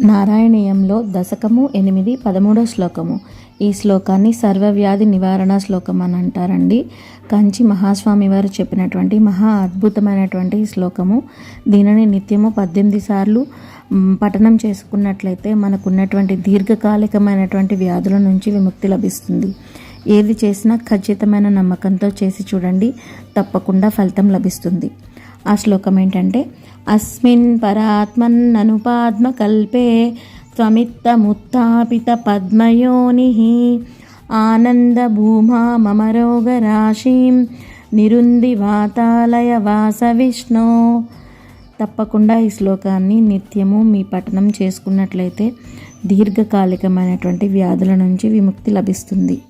నారాయణీయంలో దశకము ఎనిమిది పదమూడో శ్లోకము. ఈ శ్లోకాన్ని సర్వవ్యాధి నివారణ శ్లోకం అని అంటారండి. కంచి మహాస్వామి వారు చెప్పినటువంటి మహా అద్భుతమైనటువంటి శ్లోకము. దీనిని నిత్యము పద్దెనిమిది సార్లు పఠనం చేసుకున్నట్లయితే మనకున్నటువంటి దీర్ఘకాలికమైనటువంటి వ్యాధుల నుంచి విముక్తి లభిస్తుంది. ఏది చేసినా ఖచ్చితమైన నమ్మకంతో చేసి చూడండి. తప్పకుండా ఫలితం లభిస్తుంది. ఆ శ్లోకం ఏంటంటే అస్మిన్ పరాత్మన్ననుపాద్మకల్పే త్వమిత్తముత్పిత పద్మయోని ఆనందభూమా మమ రోగరాశిం నిరుంది వాతాలయ వాస విష్ణు. తప్పకుండా ఈ శ్లోకాన్ని నిత్యము మీ పఠనం చేసుకున్నట్లయితే దీర్ఘకాలికమైనటువంటి వ్యాధుల నుంచి విముక్తి లభిస్తుంది.